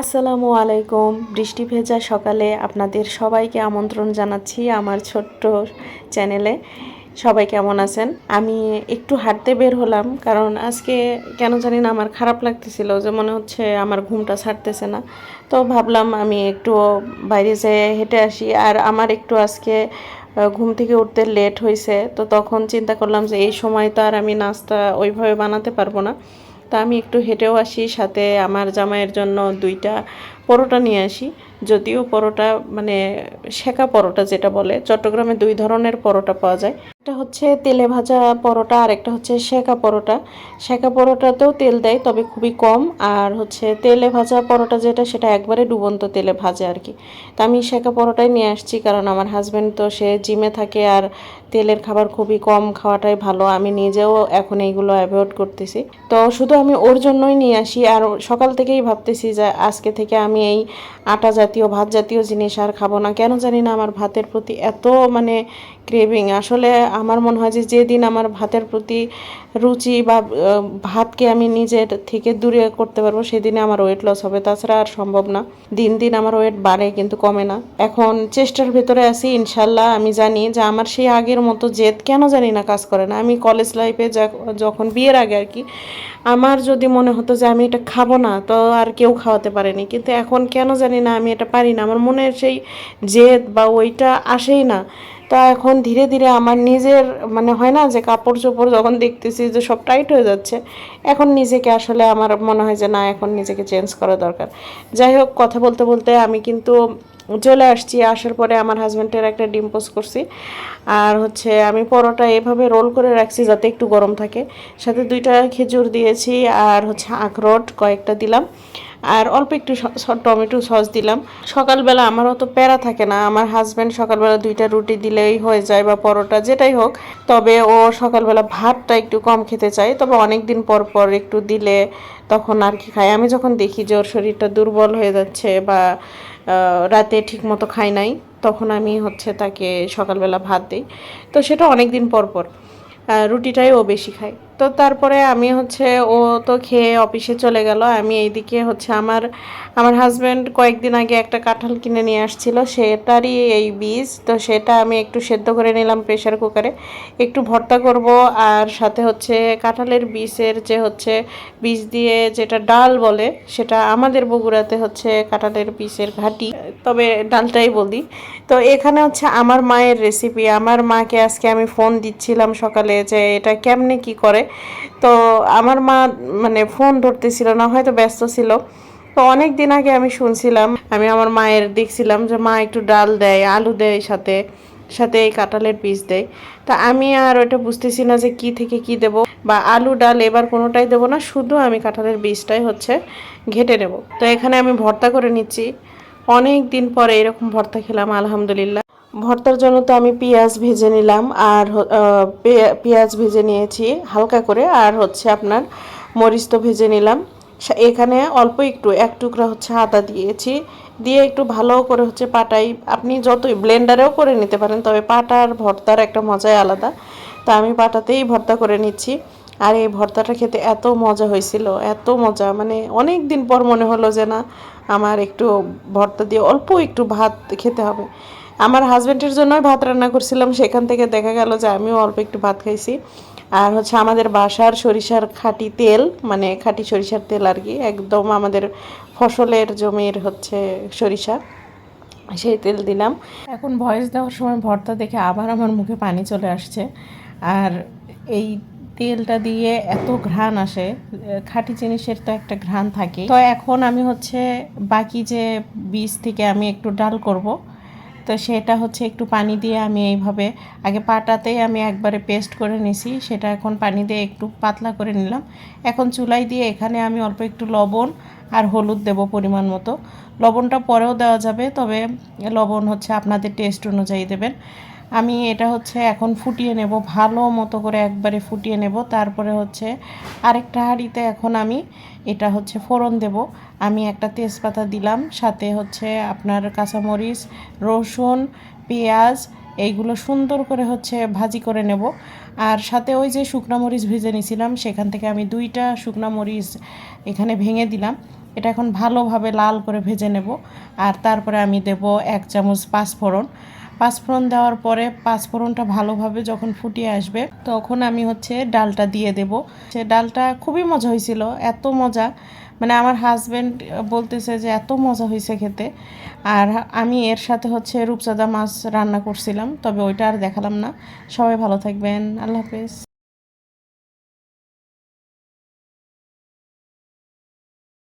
আসসালামু আলাইকুম। বৃষ্টি ভেজা সকালে আপনাদের সবাইকে আমন্ত্রণ জানাচ্ছি আমার ছোট্ট চ্যানেলে। সবাই কেমন আছেন? আমি একটু হাঁটতে বের হলাম কারণ আজকে কেন জানি না আমার খারাপ লাগতেছিল যে মনে হচ্ছে আমার ঘুমটা ছাড়তেছে না। তো ভাবলাম আমি একটু বাইরে যেয়ে হেঁটে আসি আর আমার একটু আজকে ঘুম থেকে উঠতে লেট হয়েছে তো তখন চিন্তা করলাম যে এই সময় তো আর আমি নাস্তা ওইভাবে বানাতে পারব না। তা আমি একটু হেঁটেও আসি সাথে আমার জামাইয়ের জন্য দুইটা পরোটা নিয়ে আসি। যদিও পরোটা মানে সেকা পরোটা যেটা বলে, চট্টগ্রামে দুই ধরনের পরোটা পাওয়া যায়। একটা হচ্ছে তেলে ভাজা পরোটা, আর একটা হচ্ছে সেকা পরোটা। সেকা পরোটাতেও তেল দেয়, তবে খুবই কম। আর হচ্ছে তেলে ভাজা পরোটা যেটা, সেটা একবারে ডুবন্ত তেলে ভাজে আর কি। তা আমি সেকা পরোটাই নিয়ে আসছি, কারণ আমার হাজব্যান্ড তো সে জিমে থাকে আর তেলের খাবার খুবই কম, খাওয়াটাই ভালো। আমি নিজেও এখন এইগুলো অ্যাভয়েড করতেছি। তো শুধু আমি ওর জন্যই নিয়ে আসি, আর সকাল থেকেই ভাবতেছি যে আজকে থেকে আমি এই আটা জাতীয়, ভাত জাতীয় জিনিস আর খাব না। কেন জানি না আমার ভাতের প্রতি এত মানে ক্রেভিং আসলে আমার মনে হয় যে যেদিন আমার ভাতের প্রতি রুচি বা ভাতকে আমি নিজের থেকে দূরে করতে পারব, সেদিনে আমার ওয়েট লস হবে। তাছাড়া আর সম্ভব না। দিন দিন আমার ওয়েট বাড়ে কিন্তু কমে না। এখন চেষ্টার ভেতরে আছি, ইনশাল্লাহ। আমি জানি যে আমার সেই আগের মতো জেদ কেন জানি না কাজ করে না। আমি কলেজ লাইফে যখন বিয়ের আগে আর কি, আমার যদি মনে হতো যে আমি এটা খাব না, তো আর কেউ খাওয়াতে পারেনি। কিন্তু এখন কেন জানি না, আমি এটা পারি না। আমার মনের সেই জেদ বা ওইটা আসেই না। তা এখন ধীরে ধীরে আমার নিজের মানে হয় না যে কাপড় চোপড় যখন দেখতেছি যে সব টাইট হয়ে যাচ্ছে, এখন নিজেকে আসলে আমার মনে হয় যে না, এখন নিজেকে চেঞ্জ করা দরকার। যাই হোক, কথা বলতে বলতে আমি কিন্তু চলে আসছি। আসার পরে আমার হাজব্যান্ডের একটা ডিম পোস্ট করছি। আর হচ্ছে আমি পরোটা এভাবে রোল করে রাখছি যাতে একটু গরম থাকে। সাথে দুইটা খেজুর দিয়েছি আর হচ্ছে আখরোট কয়েকটা দিলাম। আর অল্প একটু টমেটো সস দিলাম। সকালবেলা আমার অত প্যারা থাকে না। আমার হাজব্যান্ড সকালবেলা দুইটা রুটি দিলেই হয়ে যায় বা পরোটা, যেটাই হোক। তবে ও সকালবেলা ভাতটা একটু কম খেতে চায়। তবে অনেক দিন পর পর একটু দিলে তখন আর কি খায়। আমি যখন দেখি যে ওর শরীরটা দুর্বল হয়ে যাচ্ছে বা রাতে ঠিক মতো খাই নাই, তখন আমি হচ্ছে তাকে সকালবেলা ভাত দিই। তো সেটা অনেক দিন পর পর। রুটিটাই ও বেশি খায়। তো তারপরে আমি হচ্ছে ও তো খেয়ে অফিসে চলে গেল। আমি এইদিকে হচ্ছে আমার আমার হাজব্যান্ড কয়েকদিন আগে একটা কাঁঠাল কিনে নিয়ে আসছিল। সেটারই এই বীজ। তো সেটা আমি একটু সেদ্ধ করে নিলাম প্রেশার কুকারে একটু ভর্তা করব আর সাথে হচ্ছে কাঁঠালের বীজের যে হচ্ছে বীজ দিয়ে যেটা ডাল বলে, সেটা আমাদের বগুড়াতে হচ্ছে কাঁঠালের বীজের ঘাটি। তবে ডালটাই বলি। তো এখানে হচ্ছে আমার মায়ের রেসিপি আমার মাকে আজকে আমি ফোন দিচ্ছিলাম সকালে যে এটা কেমনে কি করে। তো আমার মা মানে ফোন ধরতেছিল না, হয়তো ব্যস্ত ছিল। তো অনেক দিন আগে আমি শুনছিলাম, আমি আমার মায়ের দেখছিলাম যে মা একটু ডাল দেয়, আলু দেয় সাথে সাথে এই কাঁঠালের বীজ দেয়। তা আমি আর ওটা বুঝতেছি না যে কি থেকে কি দেব বা আলু, ডাল এবার কোনোটাই দেবো না, শুধু আমি কাঁঠালের বীজটাই হচ্ছে ঘেটে নেব। তো এখানে আমি ভর্তা করে নিচ্ছি। অনেক দিন পরে এরকম ভর্তা খেলাম, আলহামদুলিল্লাহ। ভর্তার জন্য তো আমি পেঁয়াজ ভেজে নিলাম, আর পেঁয়াজ ভেজে নিয়েছি হালকা করে, আর হচ্ছে আপনার মরিচ তো ভেজে নিলাম। এখানে অল্প একটু, এক টুকরা হচ্ছে আদা দিয়েছি। দিয়ে একটু ভালো করে হচ্ছে পাটাই, আপনি যতই ব্লেন্ডারেও করে নিতে পারেন, তবে পাটার ভর্তার একটা মজাই আলাদা। তা আমি পাটাতেই ভর্তা করে নিচ্ছি। আর, এই ভর্তাটা খেতে এত মজা হয়েছিল, এত মজা। মানে অনেক দিন পর মনে হলো যে না, আমার একটু ভর্তা দিয়ে অল্প একটু ভাত খেতে হবে। আমার হাজব্যান্ডের জন্যই ভাত রান্না করছিলাম, সেখান থেকে দেখা গেল যে আমিও অল্প একটু ভাত খাইছি। আর হচ্ছে আমাদের বাসার সরিষার খাঁটি তেল মানে খাঁটি সরিষার তেল আর কি, একদম আমাদের ফসলের জমির হচ্ছে সরিষা, সেই তেল দিলাম। এখন ভয়েস দেওয়ার সময় ভর্তা দেখে আবার আমার মুখে পানি চলে আসছে। আর এই তেলটা দিয়ে এত ঘ্রাণ আসে খাঁটি জিনিসের তো একটা ঘ্রাণ থাকে। তো এখন আমি হচ্ছে বাকি যে বীজ থেকে আমি একটু ডাল করব, তো সেটা হচ্ছে একটু পানি দিয়ে আমি এইভাবে, আগে পাটাতেই আমি একবারে পেস্ট করে নিছি, সেটা এখন পানি দিয়ে একটু পাতলা করে নিলাম। এখন চুলাই দিয়ে এখানে আমি অল্প একটু লবণ আর হলুদ দেব পরিমাণ মতো। লবণটা পরেও দেওয়া যাবে, তবে লবণ হচ্ছে আপনাদের টেস্ট অনুযায়ী দেবেন। আমি এটা হচ্ছে এখন ফুটিয়ে নেব, ভালো মতো করে একবারে ফুটিয়ে নেব। তারপরে হচ্ছে আরেকটা হাঁড়িতে এখন আমি এটা হচ্ছে ফোড়ন দেব। আমি একটা তেজপাতা দিলাম, সাথে হচ্ছে আপনার কাঁচামরিচ, রসুন, পেঁয়াজ, এইগুলো সুন্দর করে হচ্ছে ভাজি করে নেব। আর সাথে ওই যে শুকনা মরিচ ভেজে নিয়েছিলাম সেখান থেকে আমি দুইটা শুকনা মরিচ এখানে ভেঙে দিলাম। এটা এখন ভালোভাবে লাল করে ভেজে নেব। আর তারপরে আমি দেব এক চামচ পাঁচফোড়ন। পাঁচফোড়ন দেওয়ার পরে পাঁচফোড়নটা ভালোভাবে যখন ফুটিয়ে আসবে, তখন আমি হচ্ছে ডালটা দিয়ে দেব। সে ডালটা খুবই মজা হয়েছিল, এত মজা। মানে আমার হাজব্যান্ড বলতেছে যে, এত মজা হয়েছে খেতে। আর আমি এর সাথে হচ্ছে রূপচাঁদা মাছ রান্না করছিলাম, তবে ওইটা আর দেখালাম না। সবাই ভালো থাকবেন। আল্লাহ হাফেজ।